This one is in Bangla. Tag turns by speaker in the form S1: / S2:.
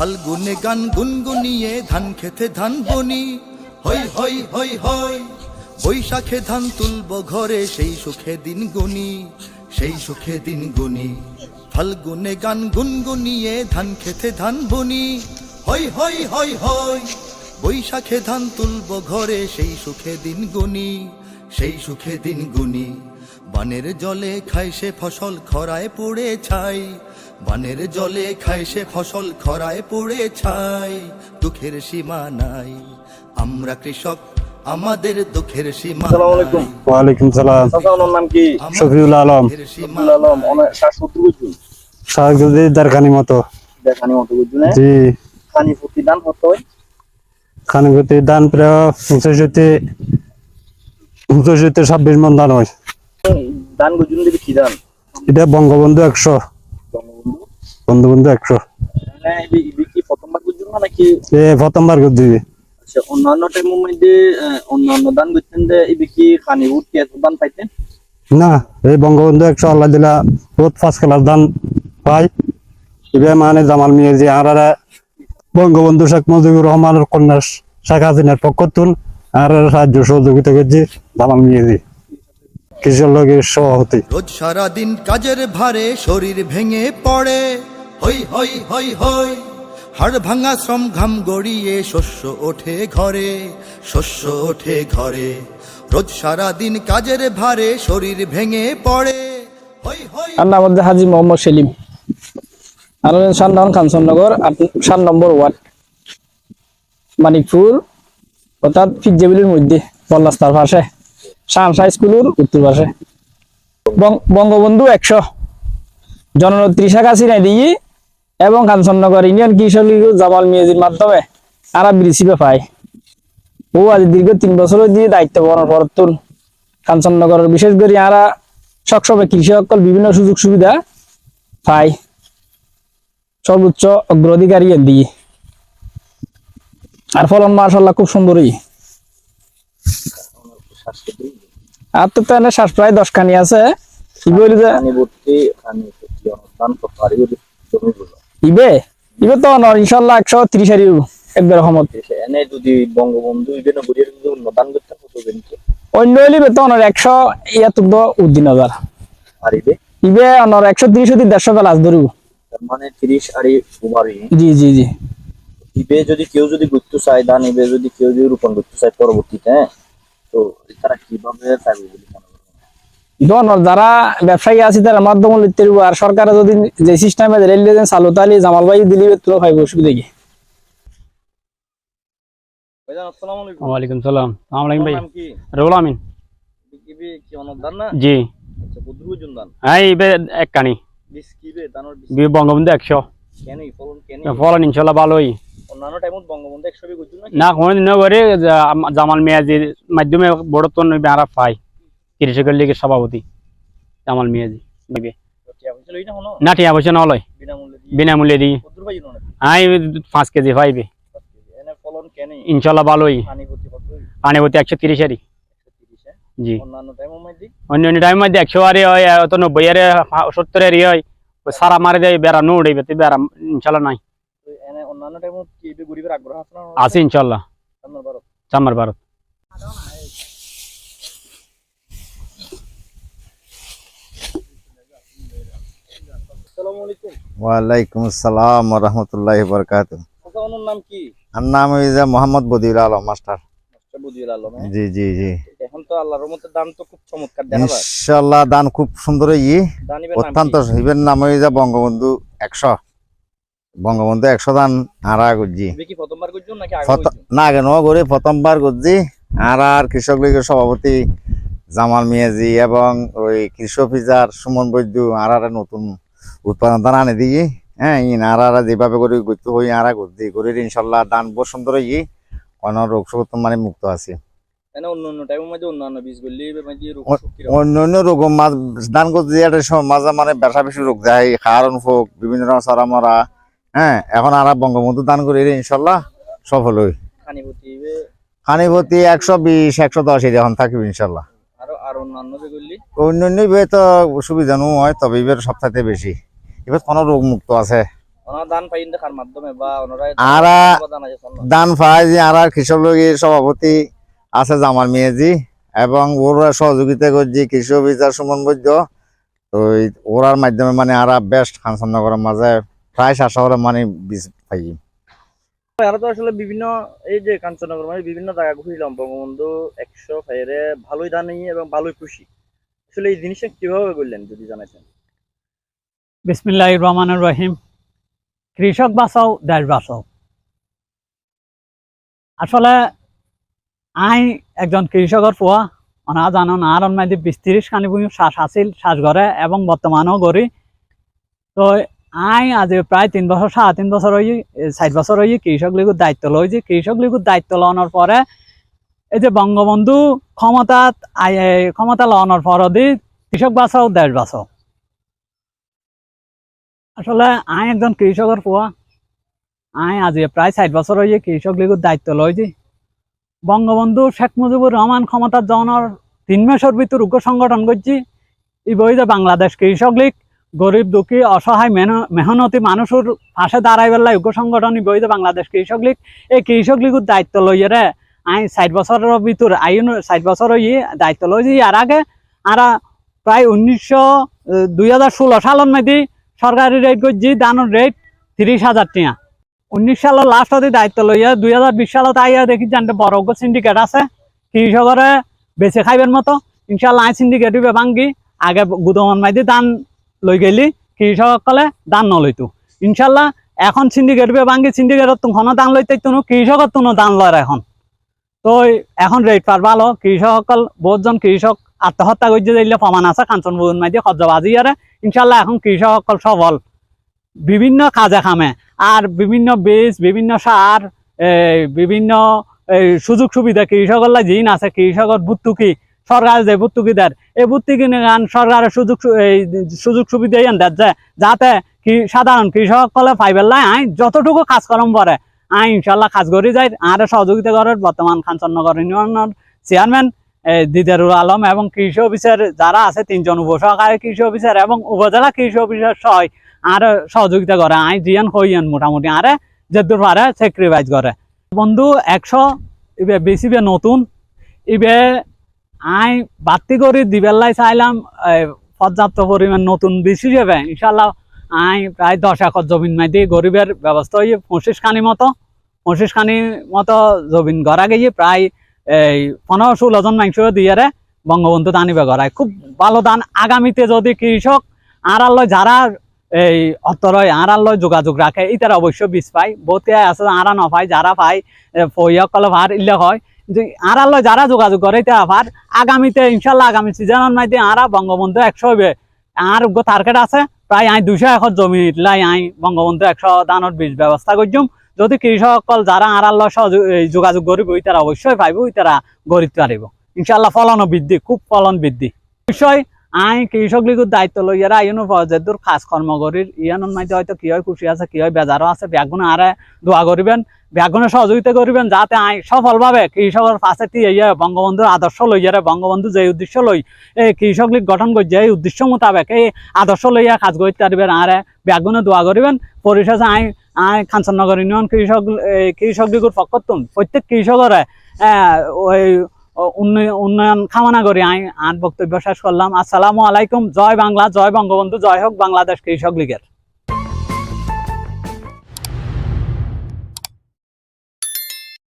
S1: ফাল্গুনে গান গুনগুনিয়ে ধান খেতে ধান বনি। হই হই হই হই বৈশাখে ধান তুলব ঘরে, সেই সুখে দিন গুনি, সেই সুখে দিন গুনি। ফাল্গুনে গান গুনগুনিয়ে ধান খেতে ধান বনি। হই হই হই হই বৈশাখে ধান তুলব ঘরে, সেই সুখে দিন গুনি, সেই সুখে দিন গুনি। বানের জলে খায় সে ফসল, খরায় পড়ে ছাই। বানের জলে খায় সে ফসল খরায় পড়ে ছাই দুঃখের সীমা নাই। আমরা কৃষক আমাদের দুঃখের সীমা
S2: আসসালামু
S3: ওয়ালাইকুম সালাম।
S2: চাচা ওনার নাম কি?
S3: শফিউল আলম।
S2: আব্দুল আলম অনেক শ্বাসরোধ বুঝু
S3: শাহগুদি দারখানি মতো।
S2: দেখানি মতো বুঝু না
S3: জি।
S2: খানি প্রতি দান হতে হয়?
S3: খানগতি দান প্রায় পঁচাশিতে পঁচাশিতে ছাব্বিশ মন দান হয়।
S2: দান গুজুন দিবি কি দান।
S3: এটা বঙ্গবন্ধু একশো।
S2: বঙ্গবন্ধু
S3: একশো।
S2: মানে ইবি ইবি কি প্রথমবার গুজুন নাকি?
S3: এ প্রথমবার করে দিবি
S2: আচ্ছা অন্যান্য টাইমের মধ্যে অন্যান্য দান গুজতেন যে ইবি কি খানি উঠতে দান পাইতেন
S3: না এই বঙ্গবন্ধু একশো আল্লাহ দিলা বহুত ফার্স্ট ক্লাস দান পাই এবার মানে জামাল মিয়া যে আর বঙ্গবন্ধু শেখ মুজিবুর রহমানের কন্যা শেখ হাসিনার পক্ষ তুন আর সাহায্য সহযোগিতা করছি জামাল মিয়া জি। কৃষক লগের সভাপতি।
S1: রোজ সারা দিন কাজের ভারে শরীর ভেঙে পড়ে। হই হই হই হই। হাড় ভাঙা শ্রম ঘাম গড়িয়ে শস্য ওঠে ঘরে, শস্য ওঠে ঘরে। রোজ সারা দিন কাজের ভারে শরীর ভেঙে পড়ে। হই হই।
S4: আর নাম হচ্ছে হাজি মোহাম্মদ সেলিম। আর সান্নাহন খানসনগর সাত নম্বর ওয়ার্ড, মানিকপুর, অর্থাৎ ফিকজেবিলির মধ্যে বল্লাস্তার পাশে শামসা স্কুলের উত্তর পাশে। বঙ্গবন্ধু একশো, জননেত্রী শেখ হাসিনা দিয়ে এবং কাঞ্চননগর ইউনিয়ন কৃষক জামাল মিয়াজির মাধ্যমে আরা রিসিভে পায় ও আজ দীর্ঘ তিন বছর দিয়ে দায়িত্ব পালন করতুন। কাঞ্চননগরের বিশেষ করে আরা সবসময় কৃষকসকল বিভিন্ন সুযোগ সুবিধা পায়। সর্বোচ্চ অগ্রাধিকারী দিয়ে আর ফলন মার্শাল্লাহ খুব সুন্দরই। আর তো তাহলে শ্বাস প্রায় দশ খানি আছে। কি বলি যে ইবে? ইবে তো ইনশাল্লাহ একশো ত্রিশ হারি একবার রহমত।
S2: এনে যদি বঙ্গবন্ধু ইবেন গুড়িয়ে যদি অনুদান বেনিকে
S4: অন্য হইলে তো অনর একশো ইয়াতুক উদ্দিন হাজার।
S2: পারিবে
S4: ইবে? অনর একশো ত্রিশ অতি দেড়শো বেলাস ধরিব।
S2: মানে তিরিশ আড়ি উমারি
S4: জি জি জি।
S2: ইবে যদি কেউ যদি গুরুত্ব চায় দান ইবে যদি কেউ যদি রোপণ করতে চায় পরবর্তীতে হ্যাঁ, তো তারা কীভাবে পাবে
S4: যারা ব্যবসায়ী আছে তারা মাধ্যম লিখতে আর সরকারে যদি যে সিস্টেমে রেল লেজেন চালু তাহলে জামাল ভাই দিলি তুলো পাইব অসুবিধা কি? ওয়ালাইকুম সালাম। ভাই। রুল আমিন। জি। এক কানি। বঙ্গবন্ধু একশো।
S2: ফলন
S4: ইনশাল্লাহ ভালোই। না কোনোদিন জামাল মিয়াজির মাধ্যমে বড় তো পাই কৃষকের লীগের সভাপতি জামাল মিয়াজি। দিবে
S2: টিয়া পয়সা না
S4: না
S2: বিনামূল্যে
S4: দিই হ্যাঁ পাঁচ কেজি পাইবে। ইনশাল্লাহ ভালোই।
S2: পানি করতে
S4: একশো তিরিশ আরি
S2: একশো তিরিশ হ্যাঁ?
S4: জি।
S2: টাইমের
S4: অন্য অন্য টাইম মধ্যে একশো আরে হয় অত নব্বই আরে সত্তর আরে হয়। সারা মারে দেয় বেড়া নো উড়ে বেতে বেড়া ইনশাল্লাহ নাই।
S2: তো আছে না?
S4: ইনশাল্লাহ।
S2: আপনার ভারত
S4: চামার ভারত
S2: আসসালামু আলাইকুম
S5: ওয়ালাইকুম আসসালাম রহমতুল্লাহ বরকাত
S2: আচ্ছা ওনার নাম কি?
S5: আর নাম ওই যে মোহাম্মদ বদিউল আলম মাস্টার।
S2: আলম হ্যাঁ?
S5: জি জি জি।
S2: এখন তো আল্লাহর রহমতে দান তো খুব চমৎকার দেখা যায়।
S5: ইনশাল্লাহ দান খুব সুন্দর ই
S2: নাম
S5: অত্যন্ত হিবের নাম ওই যে বঙ্গবন্ধু একশো। বঙ্গবন্ধু একশো দান আরা গুজি
S2: কি প্রথমবার গুজুন নাকি আগে
S5: না কেন করে প্রথমবার গুজি আর আর কৃষক লীগের সভাপতি জামাল মিয়াজি এবং ওই কৃষক সুমন বৈদ্য আর আর নতুন উৎপাদন দান আনে দিই হ্যাঁ ইন আর আর যেভাবে করে গুজতে হই আর গুজি করে ইনশাল্লাহ দান বহু সুন্দর ই কোন রোগ শোক মানে মুক্ত আছে।
S2: এনে অন্য অন্য টাইমের মধ্যে অন্যান্য রোগ
S5: অন্য অন্য মাছ দান করতে মাঝে মানে বেশা বেশি রোগ যায় কারণ হোক বিভিন্ন রকম সারা মরা হ্যাঁ এখন আর বঙ্গবন্ধু দান করে ইনশাল্লাহ সফল হই।
S2: খানিপতি
S5: একশো বিশ একশো দশ এখন থাকবে ইনশাল্লাহ।
S2: অন্যান্য
S5: অন্য অন্য তো সুবিধা নয় তবে এবার সবথেকে বেশি। এবার কোনো রোগ মুক্ত আছে।
S2: ওনারা দান পাইন দেখার মাধ্যমে বা ওনারা
S5: আরা-
S2: দান আছে চলো।
S5: দান পায় যে আর কৃষক সভাপতি আছে জামাল মিয়াজি এবং ওরা সহযোগিতা করছি কৃষি অফিসার সুমন বৈদ্য তো ওরার মাধ্যমে মানে আর বেস্ট খানসামনগরের মাঝে প্রায় সাতশো মানে বীজ পাই।
S2: আরও তো আসলে বিভিন্ন এই যে কাঞ্চননগর মানে বিভিন্ন জায়গা ঘুরলাম বঙ্গবন্ধু একশো ফাইরে ভালোই দানি এবং ভালোই খুশি আসলে এই জিনিসটা কীভাবে করলেন যদি জানাইছেন
S6: বিসমিল্লাহ রহমানুর রহিম। কৃষক বাঁচাও, দেশ বাঁচাও। আসলে আই একজন কৃষকের পোয়া অনা জানো না আর মাঝে বিশ ত্রিশ খানি বুঝি শ্বাস আছিল, শ্বাস ঘরে এবং বর্তমানেও করি তো আই আজ প্রায় তিন বছর সাড়ে তিন বছর হই চার বছর হই কৃষক লীগের দায়িত্ব লইছি কৃষক লীগের দায়িত্ব লওয়ানোর পরে এই যে বঙ্গবন্ধু এই ক্ষমতা লওয়ানোর পরদি কৃষক বাঁচাও, দেশ বাঁচাও। আসলে আই একজন কৃষকের পোয়া আই আজি প্রায় ষাট বছর হয়ে কৃষক লীগের দায়িত্ব লইছি বঙ্গবন্ধু শেখ মুজিবুর রহমান ক্ষমতার জনের তিন মাসের ভিতর উগ্র সংগঠন করছি এই বই যে বাংলাদেশ কৃষক লীগ গরিব দুঃখী, অসহায় মেহন- মেহনতি মানুষের পাশে দাঁড়াই বেলা উগ্র সংগঠন এই বই যে বাংলাদেশ কৃষক লীগ, এই কৃষক লীগের দায়িত্ব লইয়ে রে আই ষাট বছরের ভিতর আইন ষাট বছর হয়ে দায়িত্ব লইছি আর আগে আর প্রায় উনিশশো দুই হাজার ষোলো সালের মধ্যে সরকারি রেট করছি, দানোর রেট তিরিশ হাজার টিয়া উনিশ সালের লাস্ট অতি দায়িত্ব লইয়া দুই হাজার বিশ সালত আইয়া দেখি জানতে বড় সিন্ডিকেট আছে। কৃষকরে বেছে খাইবার মতো। ইনশাল্লাহ আই সিন্ডিকেট ভাঙ্গি, আগে গুদমান মাইদি দান লই গেলি, কৃষকসকলে দান নলইতো ইনশাল্লাহ এখন সিন্ডিকেট ভাঙ্গি সিন্ডিকেটত তুমখনো দান লইতে তুনো কৃষকত তুনো দান লয় এখন। তো এখন রেট পার ভালো, কৃষকসকল বহুতজন কৃষক আত্মহত্যা করছে দিলে প্রমাণ আছে, কাঞ্চন বুন মাইদি সজ্জবাজি আরে ইনশাল্লাহ এখন কৃষকসকল সবল। বিভিন্ন কাজে খামে আর বিভিন্ন বীজ, বিভিন্ন সার বিভিন্ন সুযোগ সুবিধা কৃষকরা জিন আছে কৃষকর বুত্তুকি সরকার যে বুত্তুকি দেয় এই বুত্তুকি গান সরকারের সুযোগ সুযোগ সুবিধা ইয়ান দেয় যে, যাতে সাধারণ কৃষকসকলে পাইবেলাই আই যতটুকু কাজ করম পরে আই ইনশাল্লাহ কাজ করি যায়। আর সহযোগিতা করার বর্তমান কাঞ্চননগর ইউনিয়নের চেয়ারম্যান দিদারুল আলম এবং কৃষি অফিসার যারা আছে, তিনজন উপসহকারী কৃষি অফিসার এবং উপজেলা কৃষি অফিসার সহ আর সহযোগিতা করে আই জিয়ান হইয়ান মোটামুটি, আরে যেদূর পারে স্যাক্রিফাইস করে। বন্ধু, একশো, ইবে বেশি বে নতুন, ইবে আই বাতি করে দিবেলাই চাইলাম পর্যাপ্ত পরিমাণ নতুন বেশি যাবে ইনশাল্লাহ আই প্রায় দশ একর জমিন মাইদি গরিবের ব্যবস্থা হয়ে পঁচিশ খানি মতো, পঁচিশ খানি মতো জমিন গড়া গিয়ে প্রায় এই পনেরো ষোলো জন মাংস দিয়ে বঙ্গবন্ধু দানিবে গড়ায়। খুব ভালো দান। আগামীতে যদি কৃষক আর আল্লাহ যারা এই অত্তরয় আড়ালয় যোগাযোগ রাখে ইতারা অবশ্য বীজ পায়। বহুতে আছে আড়া নপায় যারা পায় ফইয়া কলে ভার ইলে হয়। যে আড়ালয় যারা যোগাযোগ করে ইতা ভার। আগামীতে, ইনশাল্লাহ, আগামী সিজনের মধ্যে আরা বঙ্গবন্ধু একশো হইবে আর টার্গেট আছে, প্রায় আই দুইশো একর জমি লাই আই বঙ্গবন্ধু একশো দানের বীজ ব্যবস্থা করছুম। যদি কৃষকসকল যারা আড়াল যোগাযোগ করিব তারা অবশ্যই পাইব তারা গরিব পারিব ইনশাল্লাহ ফলনও বৃদ্ধি, খুব ফলন বৃদ্ধি। অবশ্যই আই কৃষক লীগের দায়িত্ব লইয়ারা আইনো যেদূর কাজ কর্ম করির ইয়ানোর মাঝে হয়তো কি হয় খুশি আছে, কি হয় বেজারও আছে ব্যাগুনে আরে দোয়া করিবেন ব্যাগুনে সহযোগিতা করিবেন যাতে আই সফলভাবে কৃষকের পাশে ইয়ে বঙ্গবন্ধুর আদর্শ লইয়ারে বঙ্গবন্ধু যে উদ্দেশ্য লই এই কৃষক লীগ গঠন করছে এই উদ্দেশ্য মোতাবেক এই আদর্শ লইয়া কাজ করতে পারবেন আরে ব্যাগুনে দোয়া করিবেন পরিশেষে আই আই কাঞ্চননগর ইউনিয়ন কৃষক কৃষক লীগের পক্ষতুন প্রত্যেক কৃষকরে ওই উন্নয়ন কামনা করে আমি আর বক্তব্য শেষ করলাম। আসসালামু আলাইকুম, জয় বাংলা, জয় বঙ্গবন্ধু, জয় হোক বাংলাদেশ কৃষক লীগের।